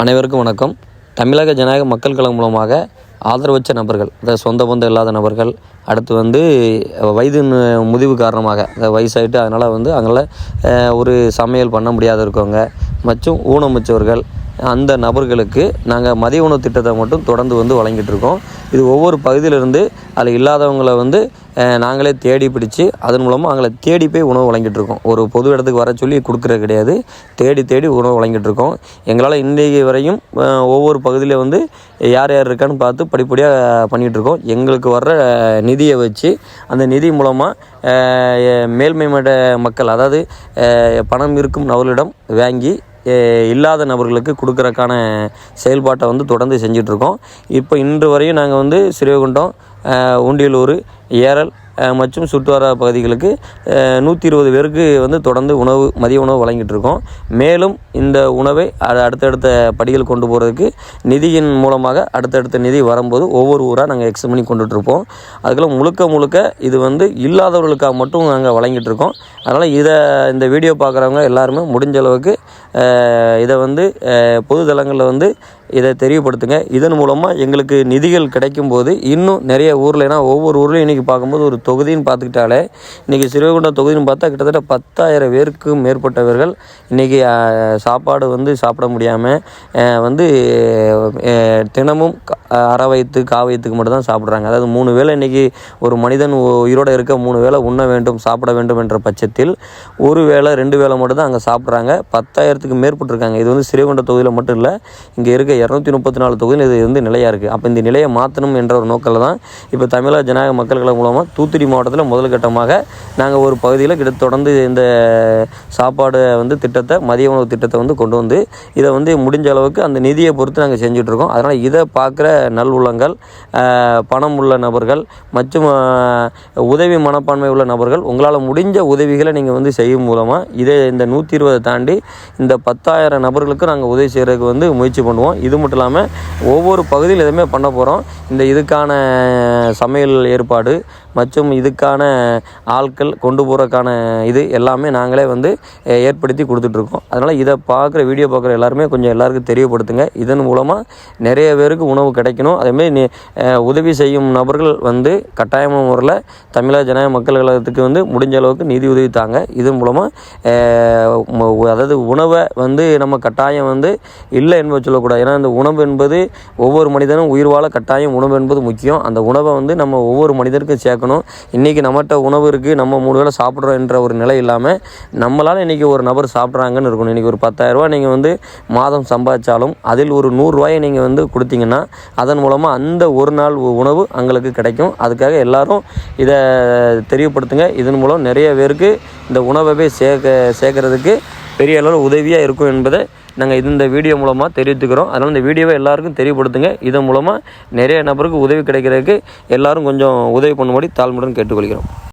அனைவருக்கும் வணக்கம். தமிழக ஜனநாயக மக்கள் கழகம் மூலமாக ஆதரவற்ற நபர்கள் அதாவது சொந்த பந்தம் இல்லாத நபர்கள் அடுத்து வந்து வயது முதிவு காரணமாக அதாவது வயசாயிட்டு அதனால் வந்து அவங்கள ஒரு சமையல் பண்ண முடியாத இருக்கவங்க மற்றும் ஊனமுச்சவர்கள் அந்த நபர்களுக்கு நாங்கள் மதிய உணவு திட்டத்தை மட்டும் தொடர்ந்து வந்து வழங்கிட்டுருக்கோம் இது ஒவ்வொரு பகுதியிலிருந்து அதில் இல்லாதவங்களை வந்து நாங்களே தேடி பிடிச்சு அதன் மூலமாக அவங்கள தேடி போய் உணவு வழங்கிட்டுருக்கோம் ஒரு பொது இடத்துக்கு வர சொல்லி கொடுக்குறது கிடையாது. தேடி தேடி உணவு வழங்கிட்டுருக்கோம் எங்களால் இன்றைக்கு வரையும் ஒவ்வொரு பகுதியில் வந்து யார் யார் இருக்கான்னு பார்த்து படிப்படியாக பண்ணிகிட்டு இருக்கோம். எங்களுக்கு வர்ற நிதியை வச்சு அந்த நிதி மூலமாக மேல்மை மட்ட மக்கள் அதாவது பணம் இருக்கும் நபர்களிடம் வாங்கி இல்லாத நபர்களுக்கு கொடுக்குறக்கான செயல்பாட்டை வந்து தொடர்ந்து செஞ்சிட்ருக்கோம். இப்போ இன்று வரையும் நாங்கள் வந்து ஸ்ரீவைகுண்டம் உண்டியலூர் ஏரல் மற்றும் சுற்றுவார பகுதிகளுக்கு நூற்றி இருபது பேருக்கு வந்து தொடர்ந்து உணவு மதிய உணவு வழங்கிட்டு இருக்கோம் மேலும் இந்த உணவை அதை அடுத்தடுத்த படிகள் கொண்டு போகிறதுக்கு நிதியின் மூலமாக அடுத்தடுத்த நிதி வரும்போது ஒவ்வொரு ஊராக நாங்கள் எக்ஸ்ட் பண்ணி கொண்டுட்ருப்போம். அதுக்கெல்லாம் முழுக்க முழுக்க இது வந்து இல்லாதவர்களுக்காக மட்டும் நாங்கள் வழங்கிட்டு இருக்கோம் அதனால் இதை இந்த வீடியோ பார்க்குறவங்க எல்லாருமே முடிஞ்ச அளவுக்கு இதை வந்து பொது தளங்களில் வந்து இதை தெரியப்படுத்துங்க. இதன் மூலமாக எங்களுக்கு நிதிகள் கிடைக்கும் போது இன்னும் நிறைய ஊரில் ஏன்னா ஒவ்வொரு ஊர்லேயும் இன்றைக்கி பார்க்கும்போது ஒரு தொகுதின்னு பார்த்துக்கிட்டாலே இன்றைக்கி சிறுவைகுண்டம் தொகுதின்னு பார்த்தா கிட்டத்தட்ட பத்தாயிரம் பேருக்கும் மேற்பட்டவர்கள் இன்றைக்கி சாப்பாடு வந்து சாப்பிட முடியாமல் வந்து தினமும் க- அரை வயிற்று கா வயிற்றுக்கு சாப்பிட்றாங்க. அதாவது மூணு வேளை இன்றைக்கி ஒரு மனிதன் உயிரோடு இருக்க மூணு வேளை உண்ண வேண்டும் சாப்பிட வேண்டும் என்ற பட்சத்தில் ஒரு வேளை ரெண்டு வேளை மட்டும் தான் அங்கே சாப்பிட்றாங்க. பத்தாயிரத்துக்கு மேற்பட்டிருக்காங்க. இது வந்து ஸ்ரீகொண்ட தொகுதியில் மட்டும் இல்லை இங்கே இருக்க இரநூத்தி முப்பத்தி நாலு தொகுதியில் இது வந்து நிலையாக இருக்குது அப்போ இந்த நிலையை மாற்றணும் என்ற ஒரு நோக்கில் தான் இப்போ தமிழக ஜனநாயக மக்கள் கழகம் மூலமாக தூத்துக்குடி மாவட்டத்தில் முதல் கட்டமாக நாங்கள் ஒரு பகுதியில் கிட்ட தொடர்ந்து இந்த சாப்பாடு வந்து திட்டத்தை மதிய உணவு திட்டத்தை வந்து கொண்டு வந்து இதை வந்து முடிஞ்ச அளவுக்கு அந்த நிதியை பொறுத்து நாங்கள் செஞ்சிட்ருக்கோம் அதனால் இதை பார்க்குற நல் உள்ளங்கள் பணம் உள்ள நபர்கள் மற்றும் உதவி மனப்பான்மை உள்ள நபர்கள் உங்களால் முடிஞ்ச உதவிகளை நீங்கள் வந்து செய்யும் மூலமாக இதே இந்த நூற்றி இருபதை தாண்டி இந்த பத்தாயிரம் நபர்களுக்கு நாங்கள் உதவி செய்கிறதுக்கு வந்து முயற்சி பண்ணுவோம். இது மட்டும் இல்லாமல் ஒவ்வொரு பகுதியில் எதுவுமே பண்ண போகிறோம் இந்த இதுக்கான சமையல் ஏற்பாடு மற்றும் இதுக்கான ஆட்கள் கொண்டு போகிறக்கான இது எல்லாமே நாங்களே வந்து ஏற்படுத்தி கொடுத்துட்ருக்கோம் அதனால் இதை பார்க்குற வீடியோ பார்க்குற எல்லாருமே கொஞ்சம் எல்லாருக்கும் தெரியப்படுத்துங்க. இதன் மூலமாக நிறைய பேருக்கு உணவு கிடைக்கணும். அதேமாரி உதவி செய்யும் நபர்கள் வந்து கட்டாயமான முறையில் தமிழக ஜனநாயக மக்கள் கழகத்துக்கு வந்து முடிஞ்ச அளவுக்கு நிதி உதவி தாங்க இதன் மூலமாக அதாவது உணவை வந்து நம்ம கட்டாயம் வந்து இல்லை என்பது சொல்லக்கூடாது. ஏன்னா இந்த உணவு என்பது ஒவ்வொரு மனிதனும் உயிர் வாழ கட்டாயம் உணவு என்பது முக்கியம். அந்த உணவை வந்து நம்ம ஒவ்வொரு மனிதருக்கும் சேர்க்கணும். இன்றைக்கி நம்மகிட்ட உணவு இருக்குது நம்ம மூணு வேளை சாப்பிட்றோம் என்ற ஒரு நிலை இல்லாமல் நம்மளால் இன்றைக்கி ஒரு நபர் சாப்பிட்றாங்கன்னு இருக்கணும். இன்றைக்கி ஒரு பத்தாயிரரூபா நீங்கள் வந்து மாதம் சம்பாதிச்சாலும் அதில் ஒரு நூறுரூவாயை நீங்கள் வந்து கொடுத்தீங்கன்னா அதன் மூலமாக அந்த ஒரு நாள் உணவு எங்களுக்கு கிடைக்கும். அதுக்காக எல்லாரும் இதை தெரியப்படுத்துங்க. இதன் மூலம் நிறைய பேருக்கு இந்த உணவை போய் சேர்க்க சேர்க்கறதுக்கு பெரிய அளவில் உதவியாக இருக்கும் என்பதை நாங்கள் இந்த வீடியோ மூலமாக தெரிவித்துக்கிறோம். அதனால் இந்த வீடியோவை எல்லாருக்கும் தெரியப்படுத்துங்க. இதன் மூலமாக நிறைய நபருக்கு உதவி கிடைக்கிறதுக்கு எல்லாரும் கொஞ்சம் உதவி பண்ணும்படி தாழ்மையுடன் கேட்டுக்கொள்கிறோம்.